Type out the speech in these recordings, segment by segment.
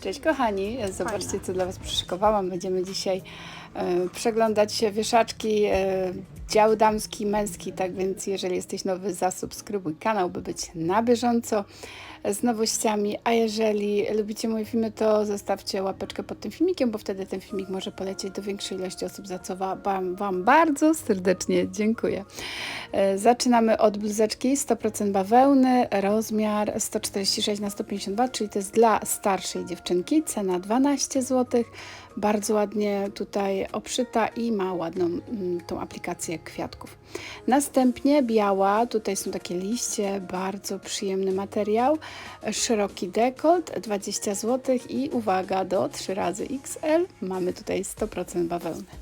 Cześć kochani, zobaczcie co dla Was przyszykowałam. Będziemy dzisiaj e, przeglądać wieszaczki e, dział damski, męski, tak więc jeżeli jesteś nowy, zasubskrybuj kanał, by być na bieżąco z nowościami, a jeżeli lubicie moje filmy, to zostawcie łapeczkę pod tym filmikiem, bo wtedy ten filmik może polecieć do większej ilości osób, za co wa- wam, wam bardzo serdecznie dziękuję. E, Zaczynamy od bluzeczki 100% bawełny, rozmiar 146 na 152, czyli to jest dla starszej dziewczynki, cena 12 zł. Bardzo ładnie tutaj obszyta i ma ładną mm, tą aplikację kwiatków. Następnie biała, tutaj są takie liście, bardzo przyjemny materiał, szeroki dekolt 20 zł i uwaga do 3 razy XL mamy tutaj 100% bawełny.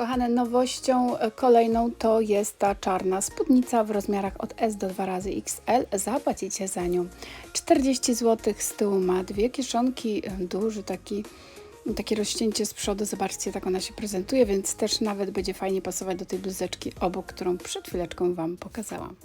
Kochane, nowością e, kolejną to jest ta czarna spódnica w rozmiarach od S do 2 razy XL. Zapłacicie za nią 40 zł. Z tyłu ma dwie kieszonki, e, duży taki takie rozcięcie z przodu. Zobaczcie, tak ona się prezentuje, więc też nawet będzie fajnie pasować do tej bluzeczki obok, którą przed chwileczką Wam pokazałam.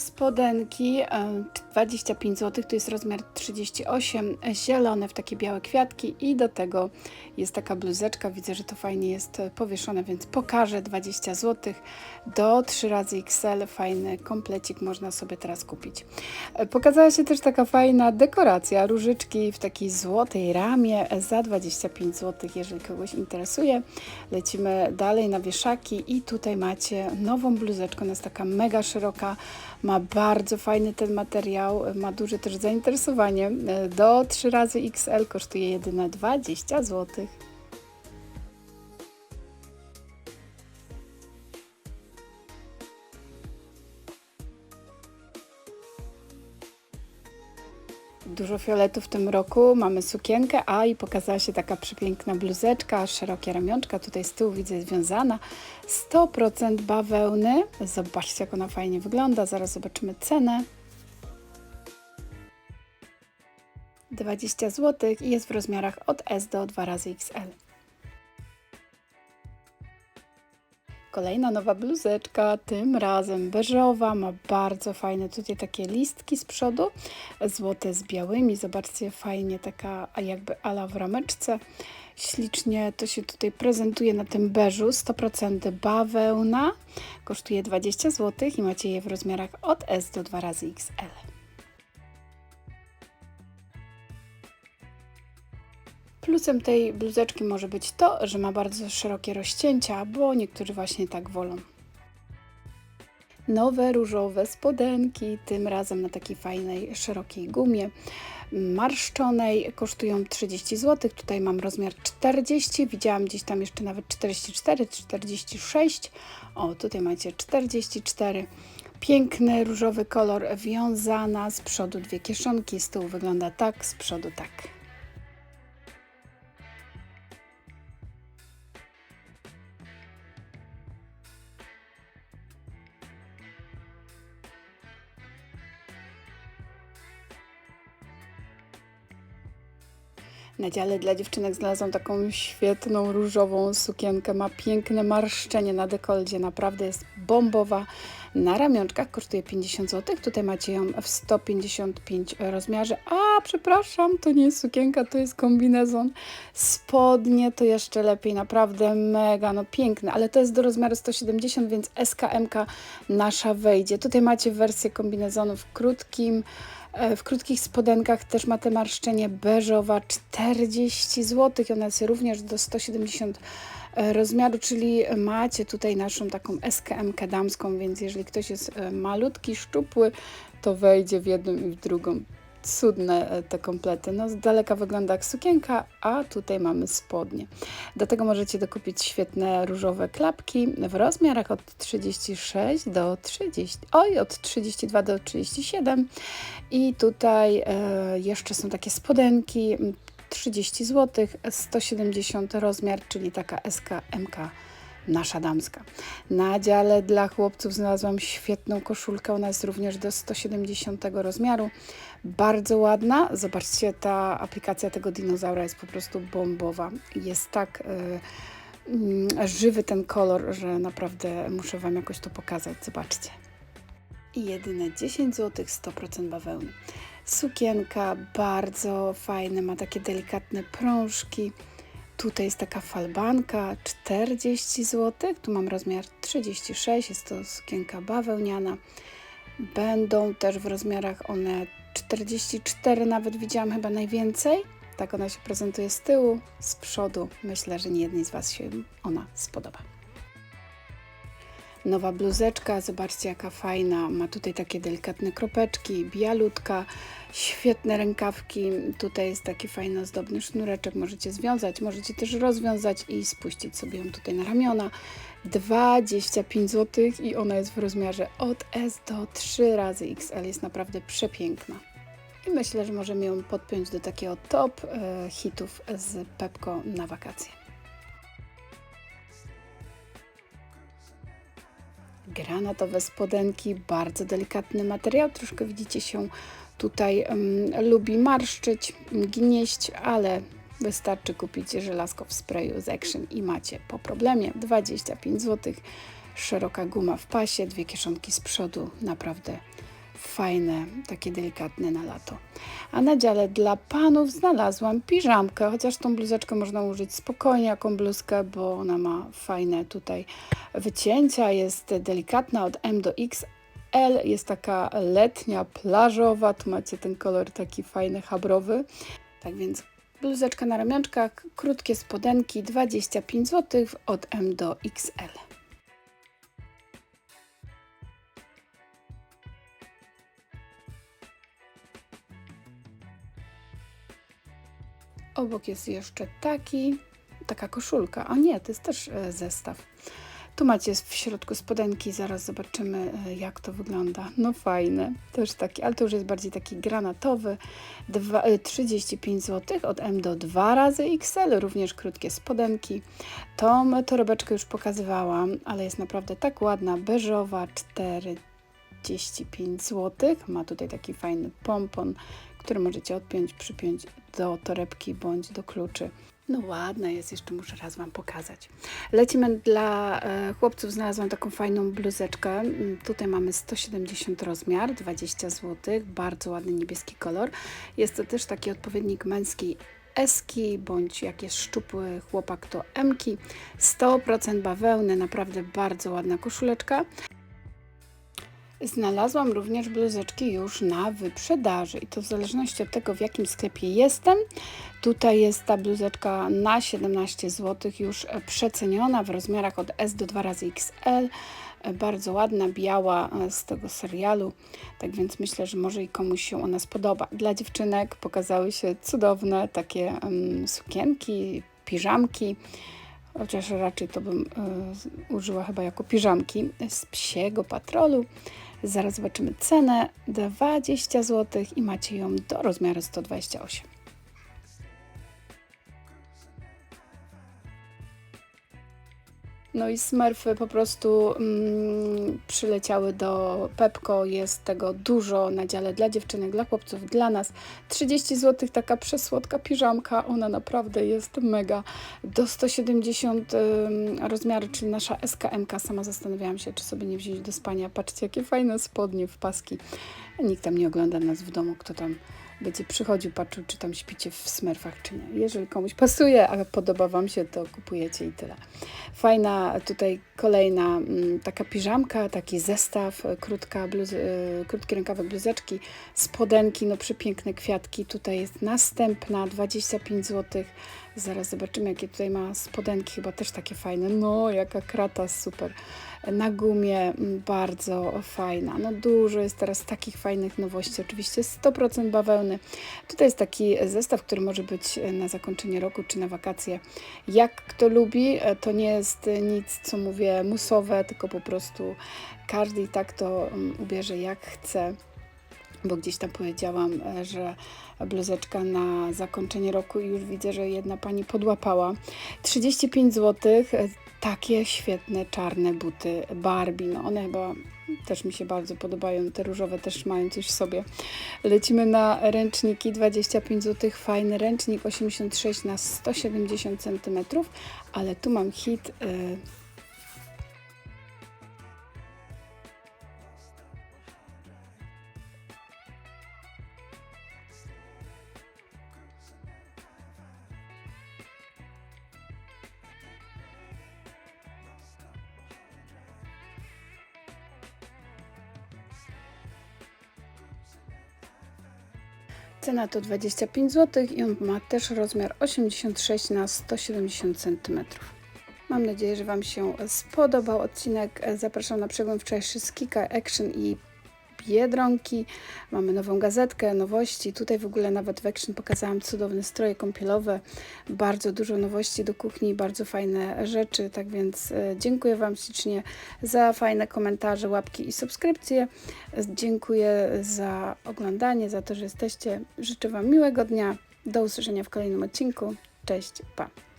Spodenki e, 25 zł, to jest rozmiar 38, e, zielone w takie białe kwiatki i do tego jest taka bluzeczka, widzę, że to fajnie jest powieszone, więc pokażę 20 zł do 3 razy XL, fajny komplecik można sobie teraz kupić. Pokazała się też taka fajna dekoracja, różyczki w takiej złotej ramie za 25 zł, jeżeli kogoś interesuje. Lecimy dalej na wieszaki i tutaj macie nową bluzeczkę, ona jest taka mega szeroka, ma bardzo fajny ten materiał, ma duże też zainteresowanie. Do 3 razy XL kosztuje jedyne 20 zł. Dużo fioletu w tym roku, mamy sukienkę, a i pokazała się taka przepiękna bluzeczka, szerokie ramionczka, tutaj z tyłu widzę związana, 100% bawełny, zobaczcie jak ona fajnie wygląda, zaraz zobaczymy cenę. 20 zł i jest w rozmiarach od S do 2 razy XL. Kolejna nowa bluzeczka, tym razem beżowa, ma bardzo fajne tutaj takie listki z przodu, złote z białymi, zobaczcie, fajnie taka jakby ala w rameczce. Ślicznie to się tutaj prezentuje na tym beżu, 100% bawełna, kosztuje 20 zł i macie je w rozmiarach od S do 2 razy XL. Plusem tej bluzeczki może być to, że ma bardzo szerokie rozcięcia, bo niektórzy właśnie tak wolą. Nowe różowe spodenki, tym razem na takiej fajnej, szerokiej gumie marszczonej, kosztują 30 zł. Tutaj mam rozmiar 40, widziałam gdzieś tam jeszcze nawet 44, 46. O, tutaj macie 44. Piękny różowy kolor, wiązana z przodu dwie kieszonki, z tyłu wygląda tak, z przodu tak. Na dziale dla dziewczynek znalazłam taką świetną różową sukienkę. Ma piękne marszczenie na dekoldzie, naprawdę jest bombowa. Na ramionczkach kosztuje 50 zł. Tutaj macie ją w 155 rozmiarze. A, przepraszam, to nie jest sukienka, to jest kombinezon. Spodnie to jeszcze lepiej, naprawdę mega, no piękne, ale to jest do rozmiaru 170, więc SKMK nasza wejdzie. Tutaj macie wersję kombinezonu w krótkim. E, W krótkich spodenkach też ma te marszczenie beżowa 40 zł. Ona jest również do 170 e, rozmiaru, czyli macie tutaj naszą taką SKM damską, więc jeżeli ktoś jest e, malutki, szczupły, to wejdzie w jedną i w drugą. Cudne e, te komplety. No, z daleka wygląda jak sukienka, a tutaj mamy spodnie. Do tego możecie dokupić świetne różowe klapki w rozmiarach od 36 do 30, oj, od 32 do 37. I tutaj e, jeszcze są takie spodenki, 30 zł, 170 rozmiar, czyli taka SK, MK nasza damska. Na dziale dla chłopców znalazłam świetną koszulkę, ona jest również do 170 rozmiaru. Bardzo ładna. Zobaczcie, ta aplikacja tego dinozaura jest po prostu bombowa. Jest tak y, y, żywy ten kolor, że naprawdę muszę Wam jakoś to pokazać. Zobaczcie. I jedyne 10 zł, 100% bawełny. Sukienka bardzo fajna, ma takie delikatne prążki. Tutaj jest taka falbanka, 40 zł. Tu mam rozmiar 36, jest to sukienka bawełniana. Będą też w rozmiarach one 44, nawet widziałam chyba najwięcej. Tak ona się prezentuje z tyłu, z przodu. Myślę, że nie jednej z Was się ona spodoba. Nowa bluzeczka, zobaczcie jaka fajna. Ma tutaj takie delikatne kropeczki, bialutka, świetne rękawki. Tutaj jest taki fajny, ozdobny sznureczek. Możecie związać, możecie też rozwiązać i spuścić sobie ją tutaj na ramiona. 25 zł i ona jest w rozmiarze od S do 3 razy XL. Jest naprawdę przepiękna. I myślę, że możemy ją podpiąć do takiego top e, hitów z Pepko na wakacje. Granatowe spodenki, bardzo delikatny materiał. Troszkę widzicie się tutaj um, lubi marszczyć, gnieść, ale wystarczy kupić żelazko w sprayu z Action i macie po problemie 25 zł. Szeroka guma w pasie, dwie kieszonki z przodu, naprawdę fajne, takie delikatne na lato. A na dziale dla panów znalazłam piżamkę, chociaż tą bluzeczkę można użyć spokojnie jaką bluzkę, bo ona ma fajne tutaj wycięcia, jest delikatna od M do X, L jest taka letnia, plażowa, tu macie ten kolor taki fajny, habrowy. Tak więc bluzeczka na ramionczkach, krótkie spodenki, 25 zł od M do XL. Obok jest jeszcze taki, taka koszulka. A nie, to jest też e, zestaw. Tu macie w środku spodenki, zaraz zobaczymy e, jak to wygląda. No fajne, też taki, ale to już jest bardziej taki granatowy. Dwa, 35 zł od M do 2 razy XL, również krótkie spodenki. Tą torebeczkę już pokazywałam, ale jest naprawdę tak ładna, beżowa, 45 zł. Ma tutaj taki fajny pompon, który możecie odpiąć, przypiąć do torebki bądź do kluczy. No ładna jest, jeszcze muszę raz Wam pokazać. Lecimy dla e, chłopców, znalazłam taką fajną bluzeczkę. Mm, tutaj mamy 170 rozmiar, 20 zł, bardzo ładny niebieski kolor. Jest to też taki odpowiednik męski Eski, bądź jak jest szczupły chłopak to Mki. 100% bawełny, naprawdę bardzo ładna koszuleczka. Znalazłam również bluzeczki już na wyprzedaży i to w zależności od tego w jakim sklepie jestem. Tutaj jest ta bluzeczka na 17 zł już przeceniona w rozmiarach od S do 2 razy XL. Bardzo ładna, biała z tego serialu, tak więc myślę, że może i komuś się ona spodoba. Dla dziewczynek pokazały się cudowne takie um, sukienki, piżamki chociaż raczej to bym y, użyła chyba jako piżamki z psiego patrolu. Zaraz zobaczymy cenę. 20 zł i macie ją do rozmiaru 128. No i smurfy po prostu mm, przyleciały do Pepko. Jest tego dużo na dziale dla dziewczynek, dla chłopców, dla nas. 30 zł taka przesłodka piżamka. Ona naprawdę jest mega. Do 170 rozmiary, czyli nasza SKMK. Sama zastanawiałam się, czy sobie nie wziąć do spania. Patrzcie, jakie fajne spodnie w paski. Nikt tam nie ogląda nas w domu, kto tam będzie przychodził, patrzył, czy tam śpicie w smerfach, czy nie. Jeżeli komuś pasuje, a podoba Wam się, to kupujecie i tyle. Fajna tutaj kolejna mm, taka piżamka, taki zestaw, e, krótka bluz, y, krótki rękawek bluzeczki, spodenki, no przepiękne kwiatki. Tutaj jest następna, 25 zł. Zaraz zobaczymy, jakie tutaj ma spodenki, chyba też takie fajne. No, jaka krata, super na gumie, mm, bardzo fajna. No dużo jest teraz takich fajnych nowości, oczywiście 100% bawełny. Tutaj jest taki zestaw, który może być na zakończenie roku czy na wakacje. Jak kto lubi, e, to nie jest nic, co mówię, musowe, tylko po prostu każdy i tak to mm, ubierze jak chce. Bo gdzieś tam powiedziałam, e, że bluzeczka na zakończenie roku i już widzę, że jedna pani podłapała. 35 zł, e, takie świetne czarne buty Barbie. No one chyba też mi się bardzo podobają, te różowe też mają coś w sobie. Lecimy na ręczniki, 25 zł, fajny ręcznik, 86 na 170 cm, ale tu mam hit. y, Cena to 25 zł i on ma też rozmiar 86 na 170 cm. Mam nadzieję, że Wam się spodobał odcinek. Zapraszam na przegląd wczorajszy z Kika Action i Biedronki. Mamy nową gazetkę, nowości. Tutaj w ogóle nawet w Action pokazałam cudowne stroje kąpielowe. Bardzo dużo nowości do kuchni, bardzo fajne rzeczy. Tak więc e, dziękuję Wam ślicznie za fajne komentarze, łapki i subskrypcje. Dziękuję za oglądanie, za to, że jesteście. Życzę Wam miłego dnia. Do usłyszenia w kolejnym odcinku. Cześć, pa.